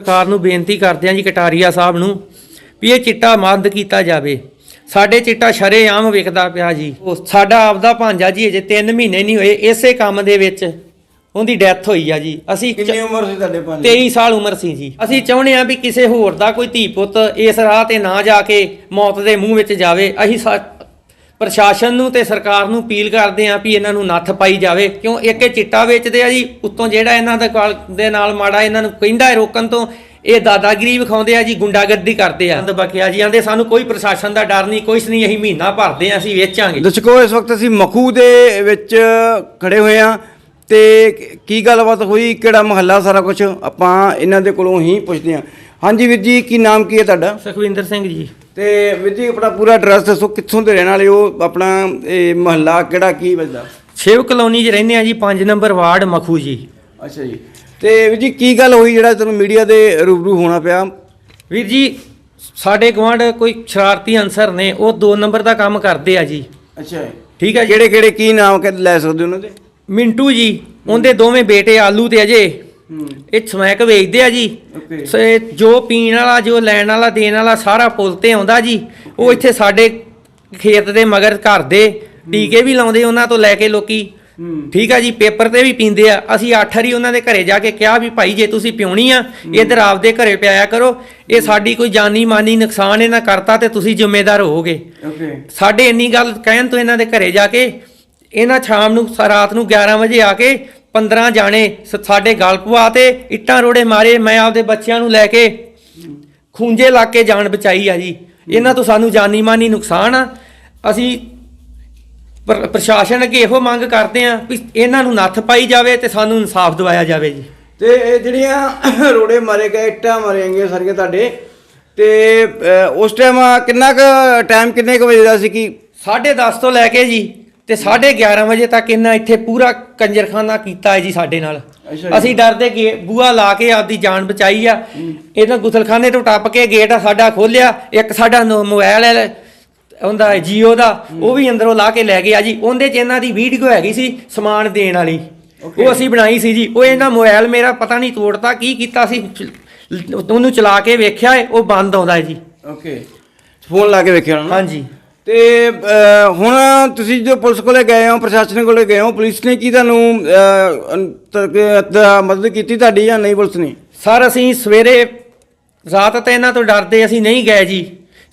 ਸਰਕਾਰ ਨੂੰ ਬੇਨਤੀ ਕਰਦੇ ਹਾਂ ਜੀ ਕਟਾਰੀਆ ਸਾਹਿਬ ਨੂੰ ਵੀ ਇਹ ਚਿੱਟਾ ਬੰਦ ਕੀਤਾ ਜਾਵੇ। ਸਾਡੇ ਚਿੱਟਾ ਸ਼ਰੇਆਮ ਵਿਕਦਾ ਪਿਆ ਜੀ। ਉਹ ਸਾਡਾ ਆਪਦਾ ਭਾਂਜਾ ਜੀ ਅਜੇ 3 ਮਹੀਨੇ ਨਹੀਂ ਹੋਏ ਇਸੇ ਕੰਮ ਦੇ ਵਿੱਚ ਉਹਦੀ ਡੈਥ ਹੋਈ ਆ ਜੀ। ਅਸੀਂ ਕਿੰਨੀ ਉਮਰ ਸੀ ਤੁਹਾਡੇ ਭਾਂਜੇ? 23 ਸਾਲ ਉਮਰ ਸੀ ਜੀ। ਅਸੀਂ ਚਾਹੁੰਦੇ ਆ ਵੀ ਕਿਸੇ ਹੋਰ ਦਾ ਕੋਈ ਧੀ ਪੁੱਤ ਇਸ ਰਾਹ ਤੇ ਨਾ ਜਾ ਕੇ ਮੌਤ ਦੇ ਮੂੰਹ ਵਿੱਚ ਜਾਵੇ। ਅਸੀਂ ਪ੍ਰਸ਼ਾਸਨ ਨੂੰ ਤੇ ਸਰਕਾਰ ਨੂੰ ਅਪੀਲ ਕਰਦੇ ਆ ਵੀ ਇਹਨਾਂ ਨੂੰ ਨੱਥ ਪਾਈ ਜਾਵੇ। ਕਿਉਂ? ਇੱਕ ਇਹ ਚਿੱਟਾ ਵੇਚਦੇ ਆ ਜੀ ਉੱਤੋਂ ਜਿਹੜਾ ਇਹਨਾਂ ਦੇ ਕੋਲ ਦੇ ਨਾਲ ਮਾੜਾ ਇਹਨਾਂ ਨੂੰ ਕਹਿੰਦਾ ਹੈ ਰੋਕਣ ਤੋਂ ਇਹ ਦਾਦਾਗਿਰੀ ਵਿਖਾਉਂਦੇ ਆ ਜੀ ਗੁੰਡਾਗਰਦੀ ਕਰਦੇ ਆ। ਬਕਿਆ ਜੀ ਆਂਦੇ ਸਾਨੂੰ ਕੋਈ ਪ੍ਰਸ਼ਾਸਨ ਦਾ ਡਰ ਨਹੀਂ ਕੁਛ ਨਹੀਂ ਅਸੀਂ ਮਹੀਨਾ ਭਰਦੇ ਆ ਅਸੀਂ ਵੇਚਾਂਗੇ। ਦਰਸ਼ਕੋ ਇਸ ਵਕਤ ਅਸੀਂ ਮਖੂ ਦੇ ਵਿੱਚ ਖੜੇ ਹੋਏ ਆ ਤੇ ਕੀ ਗੱਲਬਾਤ ਹੋਈ ਕਿਹੜਾ ਮਹੱਲਾ ਸਾਰਾ ਕੁਝ ਆਪਾਂ ਇਹਨਾਂ ਦੇ ਕੋਲੋਂ ਹੀ ਪੁੱਛਦੇ ਆ। ਹਾਂਜੀ ਵੀਰ ਜੀ ਕੀ ਨਾਮ ਕੀ ਹੈ ਤੁਹਾਡਾ? ਸੁਖਵਿੰਦਰ ਸਿੰਘ ਜੀ। ਤੇ ਵੀਰ ਜੀ ਆਪਣਾ ਪੂਰਾ ਐਡਰੈਸ ਦੱਸੋ ਕਿੱਥੋਂ ਦੇ ਰਹਿਣ ਵਾਲੇ ਹੋ? ਆਪਣਾ ਇਹ ਮਹੱਲਾ ਕਿਹੜਾ ਕੀ ਵੱਜਦਾ ਸ਼ਿਵ ਕਲੋਨੀ 'ਚ ਰਹਿੰਦੇ ਆ ਜੀ 5 ਨੰਬਰ ਵਾਰਡ ਮਖੂ ਜੀ। ਅੱਛਾ ਜੀ। ਤੇ ਵੀਰ ਜੀ ਕੀ ਗੱਲ ਹੋਈ ਜਿਹੜਾ ਤੁਹਾਨੂੰ ਮੀਡੀਆ ਦੇ ਰੂਬਰੂ ਹੋਣਾ ਪਿਆ? ਵੀਰ ਜੀ ਸਾਡੇ ਗਵਾਂਢ ਕੋਈ ਸ਼ਰਾਰਤੀ ਅਨਸਰ ਨੇ ਉਹ 2 ਨੰਬਰ ਦਾ ਕੰਮ ਕਰਦੇ ਆ ਜੀ। ਅੱਛਾ ਠੀਕ ਹੈ ਜੀ। ਕਿਹੜੇ ਕਿਹੜੇ ਕੀ ਨਾਮ ਲੈ ਸਕਦੇ ਉਹਨਾਂ ਦੇ? ਮਿੰਟੂ ਜੀ ਉਹਦੇ ਦੋਵੇਂ ਬੇਟੇ ਆਲੂ ਤੇ ਅਜੇ। ਇਹ ਸਮੈਕ ਵੇਚਦੇ ਆ ਜੀ। ਸੋ ਜੋ ਪੀਣ ਵਾਲਾ ਜੋ ਲੈਣ ਵਾਲਾ ਦੇਣ ਵਾਲਾ ਸਾਰਾ ਪੁੱਲ ਤੇ ਆਉਂਦਾ ਜੀ ਉਹ ਇੱਥੇ ਸਾਡੇ ਖੇਤ ਦੇ ਮਗਰ ਘਰ ਦੇ ਟੀਕੇ ਵੀ ਲਾਉਂਦੇ ਉਹਨਾਂ ਤੋਂ ਲੈ ਕੇ ਲੋਕੀ। ਠੀਕ ਆ ਜੀ ਪੇਪਰ ਤੇ ਵੀ ਪੀਂਦੇ ਆ। ਅਸੀਂ ਅੱਠ ਵਾਰੀ ਉਹਨਾਂ ਦੇ ਘਰੇ ਜਾ ਕੇ ਕਿਹਾ ਵੀ ਭਾਈ ਜੇ ਤੁਸੀਂ ਪਿਉਣੀ ਆ ਇਧਰ ਆਪਦੇ ਘਰੇ ਪਿਆਇਆ ਕਰੋ। ਇਹ ਸਾਡੀ ਕੋਈ ਜਾਨੀ ਮਾਨੀ ਨੁਕਸਾਨ ਇਹਨਾਂ ਕਰਤਾ ਤੇ ਤੁਸੀਂ ਜ਼ਿੰਮੇਦਾਰ ਹੋਵੋਗੇ। ਓਕੇ। ਸਾਡੇ ਇੰਨੀ ਗੱਲ ਕਹਿਣ ਤੋਂ ਇਹਨਾਂ ਦੇ ਘਰੇ ਜਾ ਕੇ ਇਹਨਾਂ ਸ਼ਾਮ ਨੂੰ ਰਾਤ ਨੂੰ 11 ਵਜੇ ਆ ਕੇ 15 ਜਾਣੇ ਸ- ਸਾਡੇ ਗਲ ਪਵਾ ਤੇ ਇੱਟਾਂ ਰੋੜੇ ਮਾਰੇ ਮੈਂ ਆਪਦੇ ਬੱਚਿਆਂ ਨੂੰ ਲੈ ਕੇ ਖੂੰਜੇ ਲਾ ਕੇ ਜਾਨ ਬਚਾਈ ਆ ਜੀ। ਇਹਨਾਂ ਤੋਂ ਸਾਨੂੰ ਜਾਨੀ ਮਾਨੀ ਨੁਕਸਾਨ ਆ। ਅਸੀਂ ਪ੍ਰ- ਪ੍ਰਸ਼ਾਸਨ ਅੱਗੇ ਇਹੋ ਮੰਗ ਕਰਦੇ ਆ ਵੀ ਇਹਨਾਂ ਨੂੰ ਨੱਥ ਪਾਈ ਜਾਵੇ ਤੇ ਸਾਨੂੰ ਇਨਸਾਫ ਦਿਵਾਇਆ ਜਾਵੇ ਜੀ। ਤੇ ਇਹ ਜਿਹੜੀਆਂ ਰੋੜੇ ਮਾਰੇ ਗਏ ਇੱਟਾਂ ਮਾਰੀਆਂ ਗਈਆਂ ਸਾਰੀਆਂ ਤੁਹਾਡੇ ਤੇ ਅ, ਉਸ ਟਾਈਮ ਕਿੰਨਾ ਕੁ ਟਾਈਮ ਕਿੰਨੇ ਕੁ ਵਜੇ ਦਾ ਸੀ ਕਿ 10:30 ਤੋਂ ਲੈ ਕੇ ਜੀ। ਤੇ 11:30 ਵਜੇ ਤੱਕ ਇਹਨਾਂ ਇੱਥੇ ਪੂਰਾ ਕੰਜਰਖਾਨਾ ਕੀਤਾ ਹੈ ਜੀ ਸਾਡੇ ਨਾਲ। ਅਸੀਂ ਡਰਦੇ ਗੇ ਬੂਆ ਲਾ ਕੇ ਆਪਦੀ ਜਾਨ ਬਚਾਈ ਆ। ਇਹਨਾਂ ਗੁਸਲਖਾਨੇ ਤੋਂ ਟੱਪ ਕੇ ਗੇਟ ਸਾਡਾ ਖੋਲਿਆ ਇੱਕ ਸਾਡਾ ਮੋਬਾਈਲ ਹੈ ਉਹਦਾ ਜੀਓ ਦਾ ਉਹ ਵੀ ਅੰਦਰੋਂ ਲਾ ਕੇ ਲੈ ਗਿਆ ਜੀ। ਉਹਦੇ 'ਚ ਇਹਨਾਂ ਦੀ ਵੀਡੀਓ ਹੈਗੀ ਸੀ ਸਮਾਨ ਦੇਣ ਵਾਲੀ. ਉਹ ਅਸੀਂ ਬਣਾਈ ਸੀ ਜੀ। ਉਹ ਇਹਨਾਂ ਮੋਬਾਈਲ ਮੇਰਾ ਪਤਾ ਨਹੀਂ ਤੋੜਤਾ ਕੀ ਕੀਤਾ ਸੀ। ਉਹਨੂੰ ਚਲਾ ਕੇ ਵੇਖਿਆ ਉਹ ਬੰਦ ਆਉਂਦਾ ਹੈ ਜੀ। ਓਕੇ ਫੋਨ ਲਾ ਕੇ ਵੇਖਿਆ ਹਾਂਜੀ। ਤੇ ਅ, ਹੁਣ ਤੁਸੀਂ ਜੋ ਪੁਲਿਸ ਕੋਲੇ ਗਏ ਹੋ ਪ੍ਰਸ਼ਾਸਨ ਕੋਲੇ ਗਏ ਹੋ ਪੁਲਿਸ ਨੇ ਕੀ ਤੁਹਾਨੂੰ ਅ, ਅਨ- ਤ- ਤ- ਮਦਦ ਕੀਤੀ ਤੁਹਾਡੀ ਜਾਂ ਨਹੀਂ ਪੁਲਿਸ ਨੇ? ਸਰ ਅਸੀਂ ਸਵੇਰੇ ਰਾਤ ਤਾਂ ਇਹਨਾਂ ਤੋਂ ਡਰਦੇ ਅਸੀਂ ਨਹੀਂ ਗਏ ਜੀ।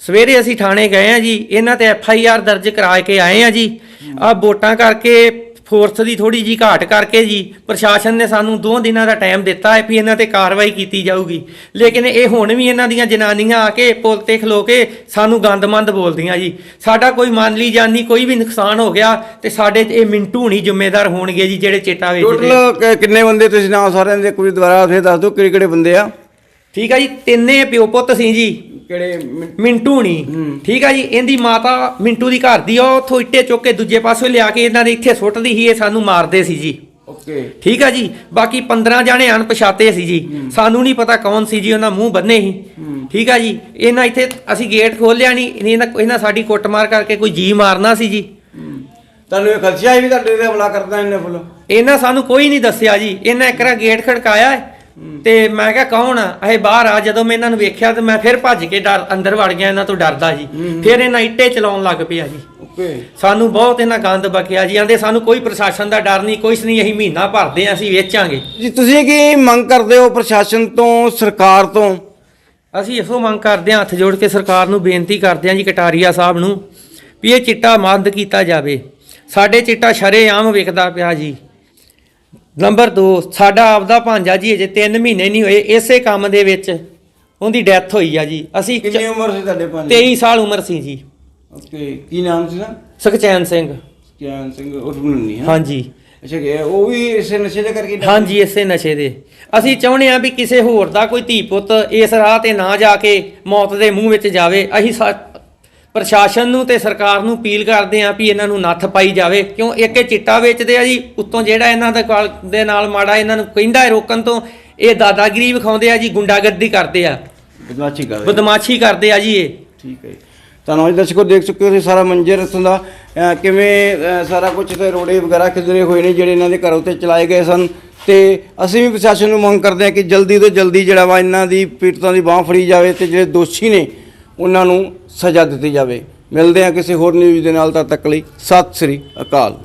ਸਵੇਰੇ ਅਸੀਂ ਥਾਣੇ ਗਏ ਆ ਜੀ ਇਹਨਾਂ ਤੇ ਐਫ ਆਈ ਆਰ ਦਰਜ ਕਰਾ ਕੇ ਆਏ ਆ ਜੀ। ਆ ਵੋਟਾਂ ਕਰਕੇ ਫੋਰਸ ਦੀ ਥੋੜੀ ਜੀ ਘਾਟ ਕਰਕੇ ਜੀ ਪ੍ਰਸ਼ਾਸਨ ਨੇ ਸਾਨੂੰ ਦੋ ਦਿਨਾਂ ਦਾ ਟਾਈਮ ਦਿੱਤਾ ਹੈ ਵੀ ਇਹਨਾਂ ਤੇ ਕਾਰਵਾਈ ਕੀਤੀ ਜਾਊਗੀ। ਲੇਕਿਨ ਇਹ ਹੁਣ ਵੀ ਇਹਨਾਂ ਦੀਆਂ ਜਨਾਨੀਆਂ ਆ ਕੇ ਪੁਲ ਤੇ ਖਲੋ ਕੇ ਸਾਨੂੰ ਗੰਦਮੰਦ ਬੋਲਦੀਆਂ ਜੀ। ਸਾਡਾ ਕੋਈ ਮਾਨਲੀ ਜਾਨੀ ਕੋਈ ਵੀ ਨੁਕਸਾਨ ਹੋ ਗਿਆ ਤੇ ਸਾਡੇ ਇਹ ਮਿੰਟੂ ਨਹੀਂ ਜ਼ਿੰਮੇਦਾਰ ਹੋਣਗੇ ਜੀ ਜਿਹੜੇ ਚੇਟਾ ਵੇਚਦੇ ਟੋਟਲ ਕਿੰਨੇ ਬੰਦੇ ਤੁਸੀਂ ਨਾਮ ਸਾਰਿਆਂ ਦੇ ਕੋਈ ਦੁਬਾਰਾ ਫੇਰ ਦੱਸ ਦਿਓ ਕਿਹੜੇ ਕਿਹੜੇ ਬੰਦੇ ਆ? ਠੀਕ ਆ ਜੀ ਤਿੰਨੇ ਪਿਓ ਪੁੱਤ ਸੀ ਜੀ। ਕਿਹੜੇ ਮਿੰਟੂ ਨਹੀਂ ਠੀਕ ਆ ਜੀ ਇਹਦੀ ਮਾਤਾ ਮਿੰਟੂ ਦੀ ਘਰ ਦੀ ਆ ਉੱਥੋਂ ਇੱਟੇ ਚੁੱਕ ਕੇ ਦੂਜੇ ਪਾਸੇ ਲਿਆ ਕੇ ਇਹਨਾਂ ਦੇ ਇੱਥੇ ਸੁੱਟਦੀ ਸੀ ਇਹ ਸਾਨੂੰ ਮਾਰਦੇ ਸੀ ਜੀ। ਓਕੇ। ਠੀਕ ਆ ਜੀ ਬਾਕੀ 15 ਜਾਣੇ ਅਣਪਛਾਤੇ ਸੀ ਜੀ। ਸਾਨੂੰ ਨਹੀਂ ਪਤਾ ਕੌਣ ਸੀ ਜੀ ਉਹਨਾਂ ਮੂੰਹ ਬੰਨੇ ਸੀ। ਠੀਕ ਆ ਜੀ ਇਹਨਾਂ ਇੱਥੇ ਅਸੀਂ ਗੇਟ ਖੋਲਿਆ ਨਹੀਂ ਇਹਨਾਂ ਇਹਨਾਂ ਸਾਡੀ ਕੁੱਟਮਾਰ ਕਰਕੇ ਕੋਈ ਜੀ ਮਾਰਨਾ ਸੀ ਜੀ। ਤੁਹਾਨੂੰ ਇਹ ਹੈ ਵੀ ਤੁਹਾਡੇ ਤੇ ਹਮਲਾ ਕਰਦਾ ਇਹਨੇ ਫੁੱਲ? ਇਹਨਾਂ ਸਾਨੂੰ ਕੋਈ ਨਹੀਂ ਦੱਸਿਆ ਜੀ ਇਹਨਾਂ ਇੱਕ ਰਾ ਗੇਟ ਖੜਕਾਇਆ ਹੈ। ਤੇ ਮੈਂ ਕਿਹਾ ਕੌਣ ਆ? ਇਹ ਬਾਹਰ ਆ ਜਦੋਂ ਮੈਂ ਇਹਨਾਂ ਨੂੰ ਵੇਖਿਆ ਤੇ ਮੈਂ ਫਿਰ ਭੱਜ ਕੇ ਡਰ ਅੰਦਰ ਵੜ ਗਿਆ ਇਹਨਾਂ ਤੋਂ ਡਰਦਾ ਜੀ। ਫਿਰ ਇਹਨਾਂ ਇੱਟੇ ਚਲਾਉਣ ਲੱਗ ਪਿਆ ਜੀ। ਓਕੇ। ਸਾਨੂੰ ਬਹੁਤ ਇਹਨਾਂ ਗੰਦ ਬਕਿਆ ਜੀ। ਆਂਦੇ ਸਾਨੂੰ ਕੋਈ ਪ੍ਰਸ਼ਾਸਨ ਦਾ ਡਰ ਨਹੀਂ ਕੁਛ ਨਹੀਂ ਅਸੀਂ ਮਹੀਨਾ ਭਰਦੇ ਆ ਅਸੀਂ ਵੇਚਾਂਗੇ। ਜੀ ਤੁਸੀਂ ਕੀ ਮੰਗ ਕਰਦੇ ਹੋ ਪ੍ਰਸ਼ਾਸਨ ਤੋਂ ਸਰਕਾਰ ਤੋਂ? ਅਸੀਂ ਇਹੋ ਮੰਗ ਕਰਦੇ ਹਾਂ ਹੱਥ ਜੋੜ ਕੇ ਸਰਕਾਰ ਨੂੰ ਬੇਨਤੀ ਕਰਦੇ ਹਾਂ ਜੀ ਕਟਾਰੀਆ ਸਾਹਿਬ ਨੂੰ ਵੀ ਇਹ ਚਿੱਟਾ ਬੰਦ ਕੀਤਾ ਜਾਵੇ। ਸਾਡੇ ਚਿੱਟਾ ਸ਼ਰੇਆਮ ਵਿਕਦਾ ਪਿਆ ਜੀ। ਨੰਬਰ 2 ਸਾਡਾ ਆਪਦਾ ਭਾਂਜਾ ਜੀ ਅਜੇ 3 ਮਹੀਨੇ ਨਹੀਂ ਹੋਏ ਇਸੇ ਕੰਮ ਦੇ ਵਿੱਚ ਉਹਦੀ ਡੈਥ ਹੋਈ ਆ ਜੀ। ਅਸੀਂ ਕਿੰਨੀ ਉਮਰ ਸੀ ਤੁਹਾਡੇ ਭਾਂਜੇ? 23 ਸਾਲ ਉਮਰ ਸੀ ਜੀ। ਓਕੇ ਕੀ ਨਾਮ ਸੀ ਨਾ ਸੁਖਚੈਨ ਸਿੰਘ। ਕਿਆਨ ਸਿੰਘ ਉਰਫ ਨੰਨੀ ਹਾਂ। ਹਾਂਜੀ। ਅੱਛਾ ਕਿ ਉਹ ਵੀ ਇਸੇ ਨਸ਼ੇ ਦੇ ਕਰਕੇ ਹਾਂਜੀ ਇਸੇ ਨਸ਼ੇ ਦੇ। ਅਸੀਂ ਚਾਹੁੰਦੇ ਆ ਵੀ ਕਿਸੇ ਹੋਰ ਦਾ ਕੋਈ ਧੀ ਪੁੱਤ ਇਸ ਰਾਹ ਤੇ ਨਾ ਜਾ ਕੇ ਮੌਤ ਦੇ ਮੂੰਹ ਵਿੱਚ ਜਾਵੇ। ਅਸੀਂ ਪ੍ਰਸ਼ਾਸਨ ਨੂੰ ਤੇ ਸਰਕਾਰ ਨੂੰ ਅਪੀਲ ਕਰਦੇ ਆ ਵੀ ਇਹਨਾਂ ਨੂੰ ਨੱਥ ਪਾਈ ਜਾਵੇ। ਕਿਉਂ? ਇੱਕ ਇਹ ਚਿੱਟਾ ਵੇਚਦੇ ਆ ਜੀ। ਉੱਤੋਂ ਜਿਹੜਾ ਇਹਨਾਂ ਦੇ ਕੋਲ ਦੇ ਨਾਲ ਮਾੜਾ ਇਹਨਾਂ ਨੂੰ ਕਹਿੰਦਾ ਹੈ ਰੋਕਣ ਤੋਂ ਇਹ ਦਾਦਾਗਿਰੀ ਵਿਖਾਉਂਦੇ ਆ ਜੀ ਗੁੰਡਾਗਰਦੀ ਕਰਦੇ ਆ। ਬਦਮਾਸ਼ੀ ਕਰ ਬਦਮਾਸ਼ੀ ਕਰਦੇ ਆ ਜੀ ਇਹ। ਠੀਕ ਹੈ। ਤੁਹਾਨੂੰ ਅੱਜ ਦਰਸ਼ਕੋ ਦੇਖ ਚੁੱਕੇ ਹੋ ਤੁਸੀਂ ਸਾਰਾ ਮੰਜ਼ਰ ਇੱਥੋਂ ਦਾ। ਕਿਵੇਂ ਸਾਰਾ ਕੁਝ ਤੇ ਰੋੜੇ ਵਗੈਰਾ ਖਿਦਰੇ ਹੋਏ ਨੇ ਜਿਹੜੇ ਇਹਨਾਂ ਦੇ ਘਰੋਂ ਤੇ ਚਲਾਏ ਗਏ ਸਨ। ਤੇ ਅਸੀਂ ਵੀ ਪ੍ਰਸ਼ਾਸਨ ਨੂੰ ਮੰਗ ਕਰਦੇ ਹਾਂ ਕਿ ਜਲਦੀ ਤੋਂ ਜਲਦੀ ਜਿਹੜਾ ਵਾ ਇਹਨਾਂ ਦੀ ਪੀੜਤਾਂ ਦੀ ਬਾਹ ਫੜੀ ਜਾਵੇ ਤੇ ਜਿਹੜੇ ਦੋਸ਼ੀ ਨੇ ਉਹਨਾਂ ਨੂੰ ਸਜ਼ਾ ਦਿੱਤੀ ਜਾਵੇ। ਮਿਲਦੇ ਹਾਂ ਕਿਸੇ ਹੋਰ ਨਿਊਜ਼ ਦੇ ਨਾਲ, ਤਦ ਤੱਕ ਲਈ ਸਤਿ ਸ੍ਰੀ ਅਕਾਲ।